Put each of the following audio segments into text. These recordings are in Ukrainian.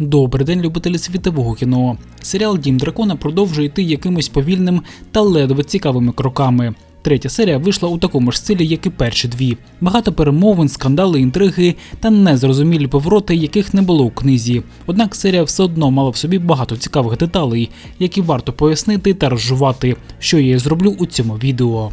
Добрий день, любителі світового кіно. Серіал Дім Дракона продовжує йти якимось повільним та ледве цікавими кроками. Третя серія вийшла у такому ж стилі, як і перші дві. Багато перемовин, скандали, інтриги та незрозумілі повороти, яких не було у книзі. Однак серія все одно мала в собі багато цікавих деталей, які варто пояснити та розжувати, що я і зроблю у цьому відео.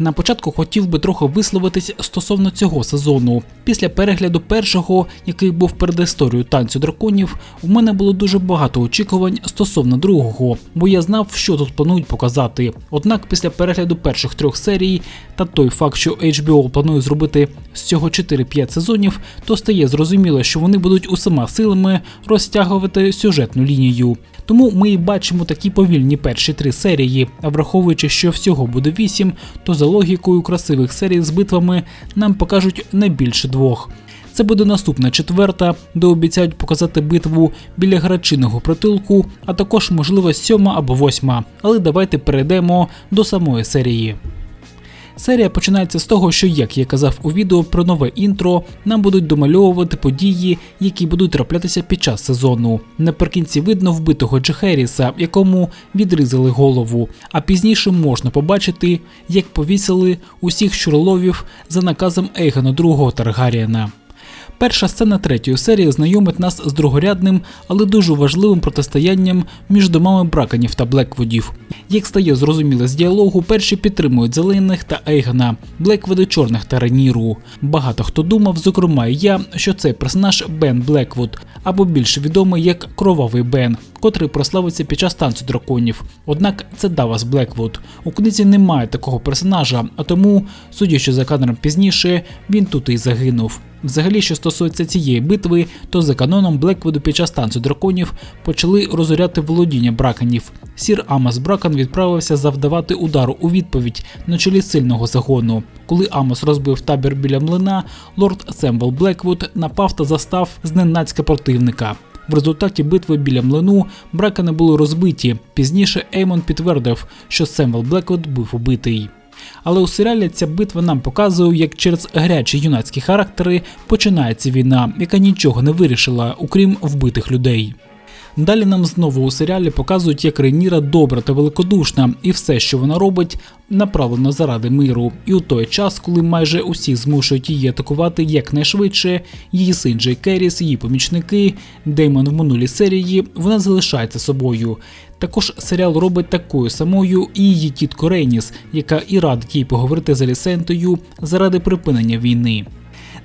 На початку хотів би трохи висловитись стосовно цього сезону. Після перегляду першого, який був перед історією танцю драконів, у мене було дуже багато очікувань стосовно другого, бо я знав, що тут планують показати. Однак після перегляду перших трьох серій та той факт, що HBO планує зробити з цього 4-5 сезонів, то стає зрозуміло, що вони будуть усіма силами розтягувати сюжетну лінію. Тому ми і бачимо такі повільні перші три серії, а враховуючи, що всього буде вісім, то за логікою красивих серій з битвами нам покажуть не більше двох. Це буде наступна четверта, де обіцяють показати битву біля грачиного притулку, а також, можливо, сьома або восьма. Але давайте перейдемо до самої серії. Серія починається з того, що, як я казав у відео про нове інтро, нам будуть домальовувати події, які будуть траплятися під час сезону. Наприкінці видно вбитого Джехеріса, якому відрізали голову. А пізніше можна побачити, як повісили усіх щурловів за наказом Ейгана II Таргаріена. Перша сцена третьої серії знайомить нас з другорядним, але дуже важливим протистоянням між домами браканів та Блеквудів. Як стає зрозуміло з діалогу, перші підтримують зелених та Ейгана, Блеквуди чорних та Реніру. Багато хто думав, зокрема і я, що цей персонаж Бен Блеквуд, або більш відомий як Кровавий Бен, котрий прославиться під час танцю драконів. Однак це Давас Блеквуд. У книзі немає такого персонажа, а тому, судячи за кадром пізніше, він тут і загинув. Взагалі, що стосується цієї битви, то за каноном Блеквуду під час танцю драконів почали розоряти володіння браканів. Сір Амос Бракан відправився завдавати удару у відповідь на чолі сильного загону. Коли Амос розбив табір біля млина, лорд Сембл Блеквуд напав та застав зненацька противника. В результаті битви біля млину бракани були розбиті. Пізніше Еймон підтвердив, що Семвел Блеквуд був убитий. Але у серіалі ця битва нам показує, як через гарячі юнацькі характери починається війна, яка нічого не вирішила, окрім вбитих людей. Далі нам знову у серіалі показують, як Рейніра добра та великодушна, і все, що вона робить, направлено заради миру. І у той час, коли майже усі змушують її атакувати якнайшвидше, її син Джей Керріс, її помічники, Деймон в минулій серії, вона залишається собою. Також серіал робить такою самою і її тітку Рейніс, яка і радить їй поговорити з Алісентою заради припинення війни.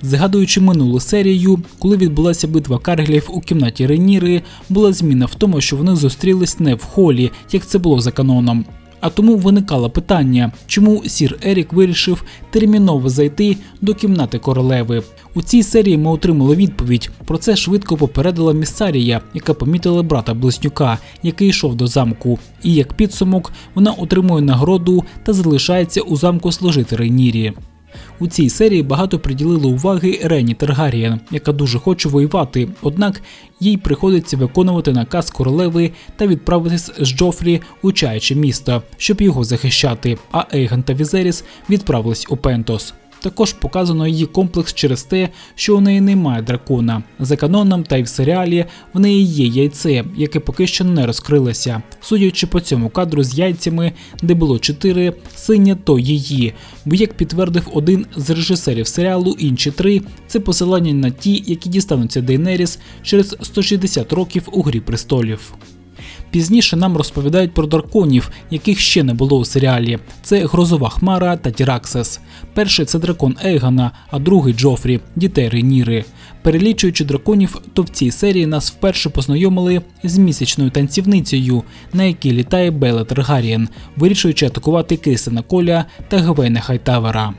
Згадуючи минулу серію, коли відбулася битва Карглів у кімнаті Реніри, була зміна в тому, що вони зустрілись не в холі, як це було за каноном. А тому виникало питання, чому сір Ерік вирішив терміново зайти до кімнати королеви. У цій серії ми отримали відповідь. Про це швидко попередила місарія, яка помітила брата близнюка, який йшов до замку. І як підсумок вона отримує нагороду та залишається у замку служити Рейнірі. У цій серії багато приділили уваги Рені Таргарієн, яка дуже хоче воювати, однак їй приходиться виконувати наказ королеви та відправитись з Джофрі у чаяче місто, щоб його захищати. А Ейган та Візеріс відправились у Пентос. Також показано її комплекс через те, що у неї немає дракона. За каноном та й в серіалі в неї є яйце, яке поки що не розкрилося. Судячи по цьому кадру з яйцями, де було чотири, синя то її. Бо як підтвердив один з режисерів серіалу, інші три це посилання на ті, які дістануться Дейнеріс через 160 років у Грі престолів. Пізніше нам розповідають про драконів, яких ще не було у серіалі. Це Грозова Хмара та Тіраксес. Перший це дракон Ейгана, а другий Джофрі, дітей Рейніри. Перелічуючи драконів, то в цій серії нас вперше познайомили з місячною танцівницею, на якій літає Бела Таргарієн, вирішуючи атакувати Крістена Коля та Гвейна Хайтавера.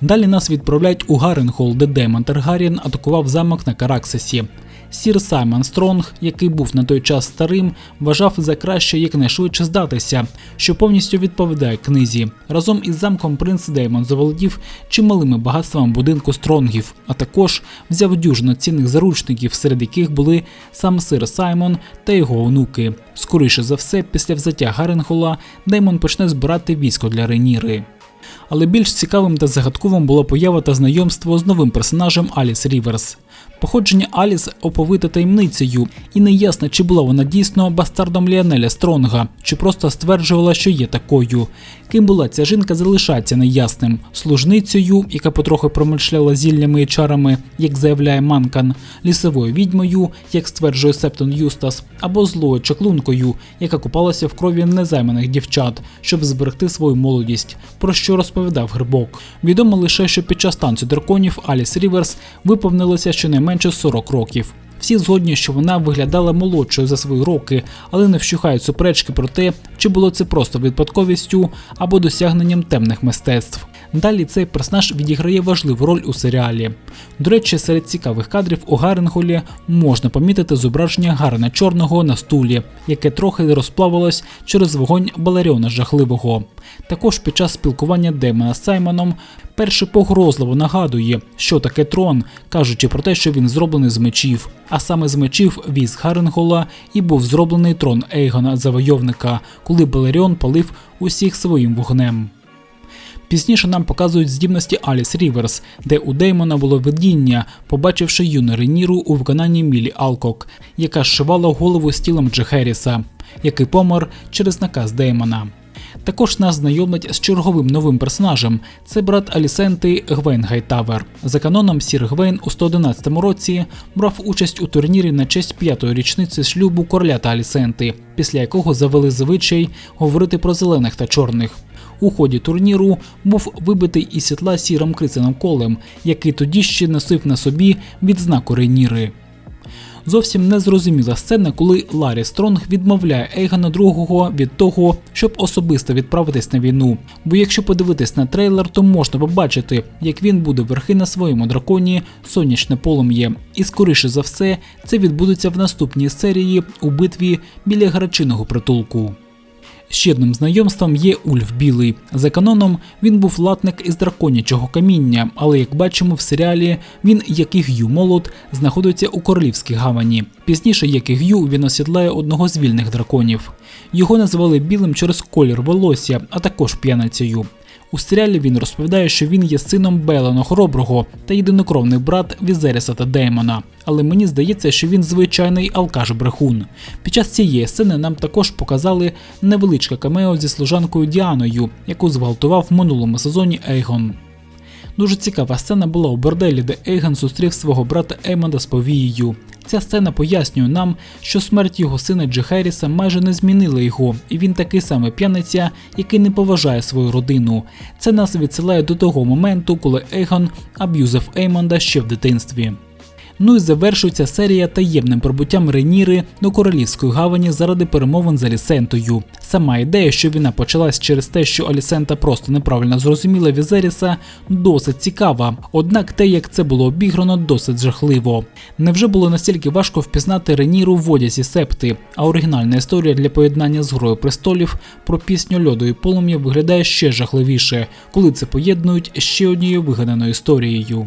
Далі нас відправляють у Гаренхол, де Демон Таргарyen атакував замок на Караксисі. Сір Саймон Стронг, який був на той час старим, вважав за краще якнайшвидше здатися, що повністю відповідає книзі. Разом із замком принц Деймон заволодів чималими багатствами будинку Стронгів, а також взяв дюжину цінних заручників, серед яких були сам сир Саймон та його онуки. Скоріше за все, після взяття Гаренхола Деймон почне збирати військо для Реніри. Але більш цікавим та загадковим була поява та знайомство з новим персонажем Аліс Ріверс. Походження Аліс оповите таємницею, і не ясно, чи була вона дійсно бастардом Ліанеля Стронга, чи просто стверджувала, що є такою. Ким була ця жінка, залишається неясним. Служницею, яка потрохи промишляла зіллями і чарами, як заявляє Манкан, лісовою відьмою, як стверджує Септон Юстас, або злою чаклункою, яка купалася в крові незайманих дівчат, щоб зберегти свою молодість, про що розповідав Грибок. Відомо лише, що під час танцю драконів Аліс Ріверс виповнилося щонайменше 40 років. Всі згодні, що вона виглядала молодшою за свої роки, але не вщухають суперечки про те, чи було це просто випадковістю або досягненням темних мистецтв. Далі цей персонаж відіграє важливу роль у серіалі. До речі, серед цікавих кадрів у Гаренголі можна помітити зображення Гарена Чорного на стулі, яке трохи розплавилось через вогонь Балеріона Жахливого. Також під час спілкування Демона з Саймоном перший погрозливо нагадує, що таке трон, кажучи про те, що він зроблений з мечів. А саме з мечів віз Гаренгола і був зроблений трон Ейгона Завойовника, коли Балеріон палив усіх своїм вогнем. Пізніше нам показують здібності Аліс Ріверс, де у Деймона було видіння, побачивши юну Реніру у виконанні Мілі Алкок, яка зшивала голову з тілом Джехеріса, який помер через наказ Деймона. Також нас знайомить з черговим новим персонажем. Це брат Алісенти Гвейн Гайтавер. За каноном Сір Гвейн у 111 році брав участь у турнірі на честь п'ятої річниці шлюбу короля та Алісенти, після якого завели звичай говорити про зелених та чорних. У ході турніру був вибитий із сітла сірим криценом колем, який тоді ще носив на собі відзнаку Рейніри. Зовсім незрозуміла сцена, коли Ларі Стронг відмовляє Ейгана другого від того, щоб особисто відправитись на війну. Бо якщо подивитись на трейлер, то можна побачити, як він буде верхи на своєму драконі сонячне полум'я. І скоріше за все, це відбудеться в наступній серії у битві біля грачиного притулку. Ще одним знайомством є Ульф Білий. За каноном він був латник із драконячого каміння, але як бачимо в серіалі, він, як і Г'ю Молот, знаходиться у королівській гавані. Пізніше, як і Г'ю, він осідлає одного з вільних драконів. Його називали білим через колір волосся, а також п'яницею. У серіалі він розповідає, що він є сином Белена Хороброго та єдинокровний брат Візеріса та Деймона. Але мені здається, що він звичайний алкаш-брехун. Під час цієї сцени нам також показали невеличке камео зі служанкою Діаною, яку зґвалтував в минулому сезоні Ейгон. Дуже цікава сцена була у борделі, де Ейган зустрів свого брата Еймонда з повією. Ця сцена пояснює нам, що смерть його сина Джехеріса майже не змінила його, і він такий самий п'яниця, який не поважає свою родину. Це нас відсилає до того моменту, коли Ейгон аб'юзив Еймонда ще в дитинстві. Ну і завершується серія таємним прибуттям Реніри до королівської гавані заради перемовин з Алісентою. Сама ідея, що війна почалась через те, що Алісента просто неправильно зрозуміла Візеріса, досить цікава. Однак те, як це було обіграно, досить жахливо. Невже було настільки важко впізнати Реніру в одязі септи, а оригінальна історія для поєднання з грою престолів про пісню льоду і полум'я виглядає ще жахливіше, коли це поєднують ще однією вигаданою історією.